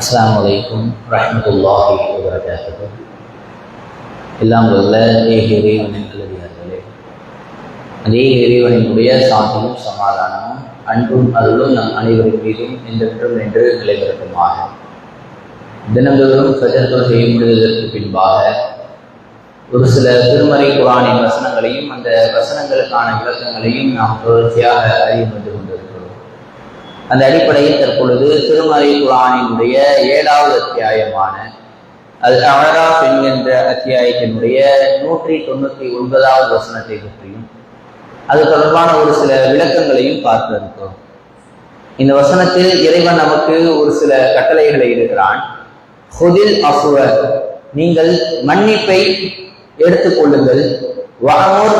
அஸ்ஸலாமு அலைக்கும் ரஹ்மத்துல்லாஹி வபரகாத்துஹு எல்லாம் வல்ல ஏக இறைவனின் நல்லடியார்களே அதே இறைவனினுடைய சாந்தியும் சமாதானமும் அன்பும் அருளும் நம் அனைவரின் மீதும் என்றென்றும் என்று நிலைபெறட்டுமாக தினந்தோறும் ஃபஜர் செய்ய முடிவதற்கு பின்பாக ஒரு சில திருமறை குரானின் வசனங்களையும் அந்த வசனங்களுக்கான விளக்கங்களையும் நாம் தொடர்ச்சியாக அறிய வந்து கொண்டிருக்கிறோம் அந்த அடிப்படையில் தற்பொழுது திருமலை குரானினுடைய ஏழாவது அத்தியாயமான அது அமராஃப் என்கின்ற அத்தியாயத்தினுடைய நூற்றி தொண்ணூற்றி ஒன்பதாவது வசனத்தை பற்றியும் அது தொடர்பான ஒரு சில விளக்கங்களையும் பார்க்க இருக்கிறோம் இந்த வசனத்தில் இறைவன் நமக்கு ஒரு சில கட்டளைகளை இடுகிறான் ஹுதில் அஃபுவ நீங்கள் மன்னிப்பை எடுத்துக்கொள்ளுங்கள் வஅமுர்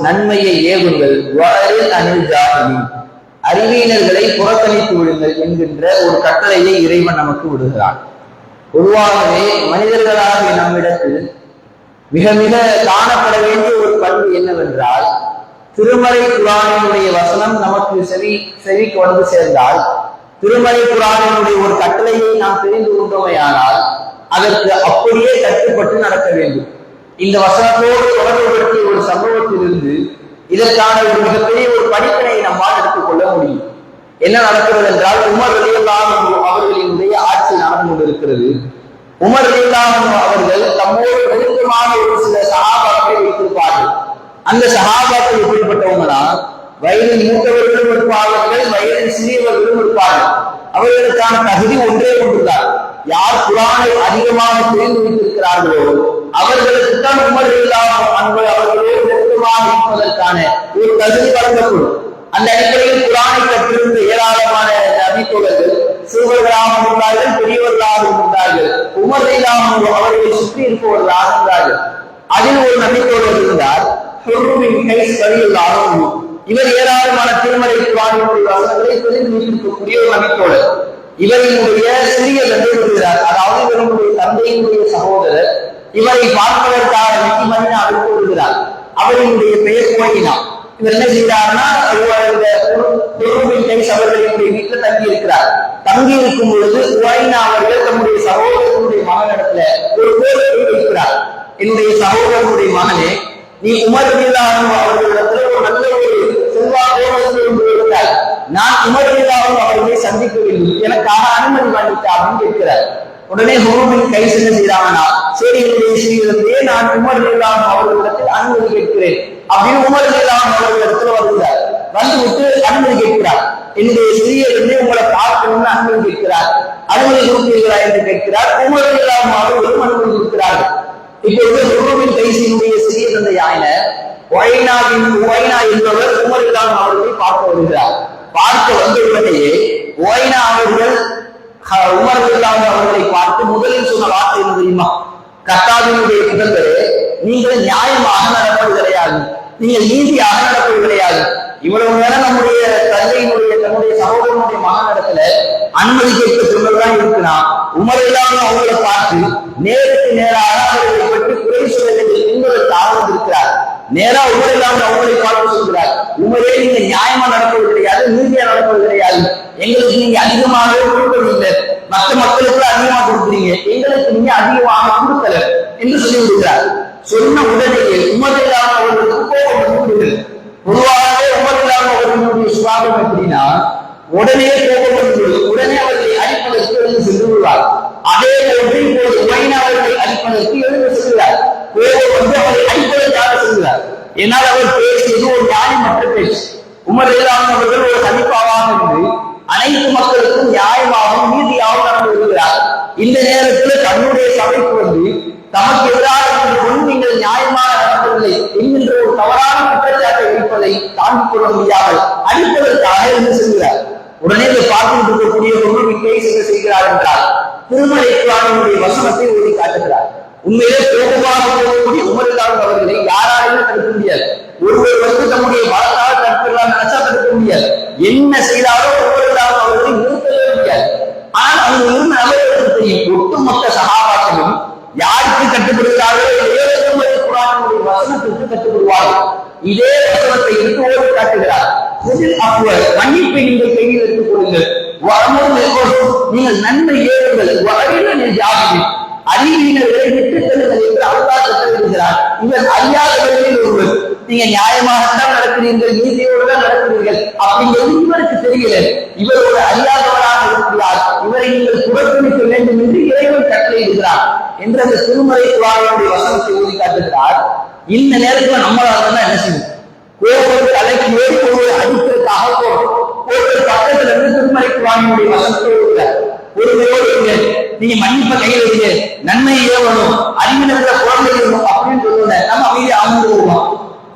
நன்மையை ஏவுங்கள். வஅரில் அனில் ஜாஹிலீன் அறிவியலர்களை புறக்கணித்து விடுங்கள் என்கின்ற ஒரு கட்டளையை இறைவன் நமக்கு விடுகிறான். பொதுவாகவே மனிதர்களாக நம்மிடத்தில் மிக மிக காணப்பட வேண்டிய ஒரு பண்பு என்னவென்றால் திருமறை குரானினுடைய வசனம் நமக்கு செவி செவிக்கு வந்து சேர்ந்தால் திருமறை குரானினுடைய ஒரு கட்டளையை நாம் தெரிந்து கொண்டோமையானால் அதற்கு அப்படியே கட்டுப்பட்டு நடக்க வேண்டும். இந்த வசனத்தோடு தொடர்புபடுத்திய ஒரு சம்பவத்திலிருந்து இதற்கான ஒரு மிகப்பெரிய ஒரு படிப்பினை நம்மால் கொள்ள முடியும். என்ன நடக்கிறது என்றால் உமர் அலியல்லாம் அவர்களினுடைய ஆட்சி நடந்து கொண்டிருக்கிறது. உமர் அலியல்லாம் அவர்கள் தம்மோடு நெருக்கமான ஒரு சில சகாபாக்களை வைத்திருப்பார்கள். அந்த சகாபாக்கள் எப்படிப்பட்டவங்களா வயதில் மூத்தவர்களும் இருப்பார்கள் வயதில் சிறியவர்களும் இருப்பார்கள். அவர்களுக்கான தகுதி ஒன்றே ஒன்றுதான். யார் குரானை அதிகமாக தெரிந்து வைத்திருக்கிறார்களோ அவர்களுக்கு தான் உமர் இல்லாமல் அன்பு அவர்களோடு நெருக்கமாக இருப்பதற்கான ஒரு தகுதி வழங்கப்படும். அந்த அடிப்படையில் குரானை கற்றிருந்த ஏராளமான நபித்தோழர்கள் சிறுவர்களாக இருந்தார்கள் பெரியவர்களாக இருந்தார்கள். உமர் இல்லாமல் அவர்களை சுற்றி இருப்பவர்களாக இருந்தார்கள். அதில் ஒரு நபித்தோழர் இருந்தார் இவர் ஏராளமான திருமலை குரானினுடைய வசனங்களை தெரிந்து வைத்திருக்கக்கூடிய ஒரு நபித்தோழர். இவரினுடைய சிறிய தந்தை வருகிறார் அதாவது இவருடைய தந்தையினுடைய சகோதரர். இவரை பார்ப்பதற்காக வெற்றி மதினாவிற்கு வருகிறார். அவரினுடைய பெயர் கோயினார் இவர் என்ன செய்யறாருன்னா அவர்களினுடைய வீட்டில் தங்கி இருக்கிறார் தங்கி இருக்கும் பொழுது உவைனா அவர்கள் தம்முடைய சகோதரனுடைய மகனிடத்துல ஒரு கோரிக்கை வைக்கிறார் என்னுடைய சகோதரனுடைய மகனே நீ உமர் அவர்களிடத்துல ஒரு நல்ல ஒரு செல்வாக்கோடு இருக்கிறார் நான் உமர் அவர்களை சந்திக்க வேண்டும் எனக்காக அனுமதி வாங்கிட்டா அப்படின்னு கேட்கிறார். உடனே ஹோமின் கை என்ன செய்யறாங்கன்னா சரி என்னுடைய ஸ்ரீவிடத்திலே நான் உமர் இல்லாம் அவர்களிடத்தில் அனுமதி கேட்கிறேன். அப்படின்னு உமர் இல்லாம் அவர்களிடத்துல வருகிறார். வந்துவிட்டு அனுமதி கேட்கிறார். என்னுடைய சிறியவர்களே உங்களை பார்க்கணும்னு அனுமதி கேட்கிறார். அனுமதி கொடுப்பீர்களா என்று கேட்கிறார். உமர் இல்லாம் அவர்களும் அனுமதி கொடுக்கிறார்கள். இப்பொழுது ஹுருவின் கைசியினுடைய சிறிய தந்தை ஆயின ஒய்னாவின் ஒய்னா என்பவர் உமர் இல்லாம் அவர்களை பார்க்க வருகிறார். பார்க்க வந்தவுடனேயே ஒய்னா அவர்கள் உமர் இல்லாமல் அவர்களை பார்த்து முதலில் சொன்ன வார்த்தை என்ன தெரியுமா? கத்தாவினுடைய புதல்வரே நீங்கள் நியாயமாக நடப்பது கிடையாது நீங்கள் நீதியாக நடப்பது கிடையாது இவ்வளவு நேரம் நம்முடைய தந்தையினுடைய தன்னுடைய சகோதரனுடைய மகனிடத்துல அனுமதி கேட்க சொன்னதுதான் இருக்குன்னா உமர் இல்லாமல் அவங்களை பார்த்து நேருக்கு நேராக அவர்களை பற்றி குறை சொல்ல வேண்டும் என்பதற்காக வந்திருக்கிறார் நேரா உமர் இல்லாமல் அவங்களை பார்த்து சொல்கிறார் உமரே நீங்க நியாயமா நடப்பது கிடையாது நீதியா நடப்பது கிடையாது எங்களுக்கு நீங்க அதிகமாகவே கொடுக்கவில்லை. மற்ற மக்களுக்கு அதிகமாக கொடுக்குறீங்க எங்களுக்கு நீங்க அதிகமாக கொடுக்கல என்று சொல்லி விடுகிறார் சொன்ன உடனேயே உமதில்லாம அவர்களுக்கு கோபம் வந்து பொதுவாகவே உமதில்லாம அவர்களுடைய சுவாபம் எப்படின்னா உடனே கோபம் வந்து உடனே அவர்களை அழிப்பதற்கு எழுந்து சென்று விடுவார் அதே போன்று இப்போது உமைனா அவர்களை அடிப்பதற்கு எழுந்து செல்கிறார். கோபம் வந்து அவரை அழிப்பதற்காக செல்கிறார். என்னால் அவர் பேசியது ஒரு நியாயமற்ற பேச்சு. உமர் இல்லாமல் அவர்கள் ஒரு கணிப்பாவாக இருந்து அனைத்து மக்களுக்கும் நியாயமாகவும் நீதியாகவும் நடந்து வருகிறார் இந்த நேரத்தில் தன்னுடைய சபைக்கு வந்து தமக்கு எதிராக கொண்டு நீங்கள் நியாயமாக நடக்கவில்லை என்கின்ற ஒரு தவறான என்பதை தாங்கிக் கொள்ள முடியாமல் அடிப்பதற்காக என்ன செய்கிறார் உடனே இதை பார்த்துட்டு இருக்கக்கூடிய ஒன்று கேஸ் என்ன செய்கிறார் என்றால் திருமலை குரானுடைய வசனத்தை ஓடி காட்டுகிறார். உண்மையிலே கோபமாக போகக்கூடிய உமரில்லாத அவர்களை யாராலையும் தடுக்க முடியாது. ஒருவர் வந்து தம்முடைய பலத்தால் தடுக்கலாம் நினைச்சா தடுக்க முடியாது. என்ன செய்தாலும் உமரில்லாத அவர்களை நிறுத்தவே முடியாது. ஆனால் அவங்க இருந்த நபர்களுக்கு தெரியும் ஒட்டுமொத்த சகாபாக்களும் யாருக்கு கட்டுப்படுகிறார்களோ ஏழு திருமலை குரானுடைய வசனத்திற்கு கட்டுப்படுவார்கள். இதே வசனத்தை எடுத்து காட்டுகிறார். முதல் மன்னிப்பை நீங்கள் கையில் எடுத்துக் கொள்ளுங்கள். வரமும் நீங்கள் நன்மை ஏறுங்கள். வரையில ஜாதி அறிவியினர்களை விட்டுத் தள்ளுங்கள் என்று அல்லாஹ் கட்டளையிடுகிறார். இவர் அறியாதவர்களில் ஒருவர். நீங்க நியாயமாக தான் நடக்கிறீர்கள் நீதியோடு தான் நடக்கிறீர்கள். அப்படிங்கிறது இவருக்கு தெரியல. இவர் ஒரு அறியாதவராக இருக்கிறார். இவரை நீங்கள் புறக்கணிக்க வேண்டும் என்று இறைவன் கட்டளையிடுகிறார். என்று அந்த திருமலை குரானுடைய வசனத்தை ஊதி காட்டுகிறார் இந்த நேரத்துல நம்மளால தான் என்ன செய்யும் ஒவ்வொரு தலைக்கு ஏறி ஒருவர் அடிக்கிறதுக்காக பக்கத்துல இருந்து திருமலைக்கு குரானுடைய வசனத்தை ஊதுகிறார் ஒருவரோடு நீங்க மன்னிப்ப கையில் வைங்க நன்மை ஏவணும். அறிவினத்துல குழந்தை இருக்கணும் அப்படின்னு சொல்லுவோம் நம்ம அமைதி அமர்ந்து போவோம்.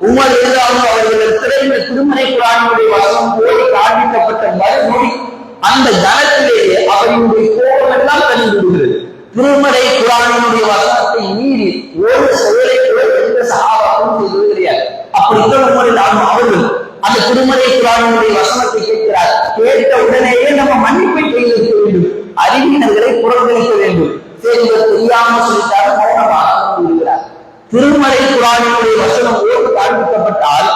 ஒவ்வொரு இருந்தாலும் அவர்கள் திரையில திருமலை குரானுடைய வசம் போய் காண்பிக்கப்பட்ட மறுமொழி அந்த ஜனத்திலேயே அவர்களுடைய கோபம் எல்லாம் கழிந்து விடுகிறது. திருமலை குரானுடைய வசனத்தை மீறி ஒரு செயலை சகாபாவும் செய்வது கிடையாது அவர்கள் அந்த திருமலை குரானுடைய வசனத்தை கேட்கிறார். கேட்ட உடனேயே நம்ம மன்னிப்பை கையில் வேண்டும். அறிவினர்களை புறக்கணிக்க வேண்டும். சரி இவர் மௌனமாக திருமலை வசனம் ஓடு காண்பிக்கப்பட்டால்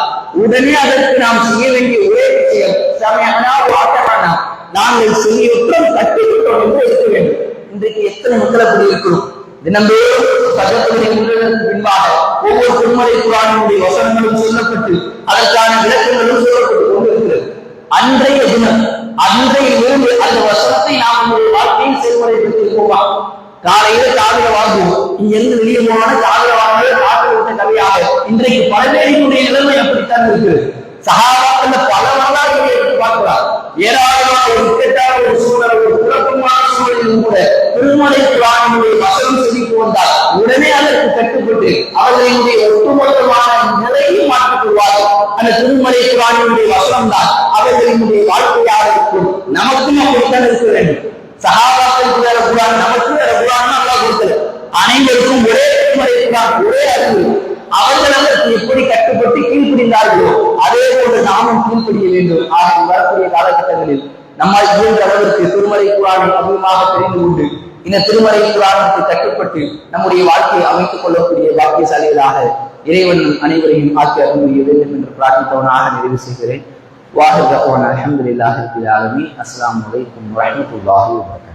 உடனே அதற்கு நாம் செய்ய வேண்டிய ஒரே விஷயம் சமயனா வாட்டமானா நாங்கள் செய்யற்றம் கட்டிவிட்டோம் என்று இருக்க வேண்டும். இன்றைக்கு எத்தனை மக்களை இருக்கிறோம்? தினந்தோறும் திருமலை குரானுடைய வசனங்களும் சொல்லப்பட்டு அதற்கான விளக்கங்களும் சொல்லப்பட்டு கொண்டிருக்கிறது. அன்றைய தினம் அன்றைய இருந்து அந்த வசனத்தை நாம் நம்முடைய வாழ்க்கையில் செயல்முறைப்படுத்தியிருக்கோமா காலையில காவிர வாங்குவோம். இங்க இருந்து வெளியே போனா காவிர வாங்கவே காதல விட்ட கவியாக. இன்றைக்கு பழவேலினுடைய நிலைமை அப்படித்தான் இருக்கு சகாபாக்கள் பல வரலாறுகளை எடுத்து பார்க்கலாம். ஏராளமான ஒரு இக்கட்டான ஒரு சூழல் ஒரு குழப்பமான சூழலிலும் கூட திருமலை குரானுடைய வசனம் செழிப்பு வந்தால் உடனே அதற்கு கட்டுப்பட்டு அவர்களினுடைய ஒரு அந்த திருமலை குரானுடைய வசனம் தான் அவர்களினுடைய வாழ்க்கையாக இருக்கும்? நமக்கும் அப்படித்தான் இருக்க வேண்டும். சகாபாக்களுக்கு வேற குரான் நமக்கு வேற குரான் நல்லா கொடுத்தது அனைவருக்கும் ஒரே திருமலை குரான் ஒரே அறிவு. அவர்கள் அதற்கு எப்படி கட்டுப்பட்டு கீழ்ப்பிடிந்தார்களோ அதே போன்று நாமும் கீழ்ப்படிய வேண்டும். ஆனால் வரக்கூடிய காலகட்டங்களில் நம்மால் இயன்ற அளவிற்கு திருமலை குரானை அதிகமாக தெரிந்து கொண்டு இந்த திருமலை குரானுக்கு கட்டுப்பட்டு நம்முடைய வாழ்க்கையை அமைத்துக் கொள்ளக்கூடிய பாக்கியசாலிகளாக இறைவன் அனைவரையும் ஆக்கி அருள்புரிய வேண்டும் என்று பிரார்த்தித்தவனாக நிறைவு செய்கிறேன். வாஹர் அலமதுல்லாஹி ரபில் ஆலமீன். அஸ்ஸலாமு அலைக்கும் வரஹ்மத்துல்லாஹி வபரகாத்துஹு.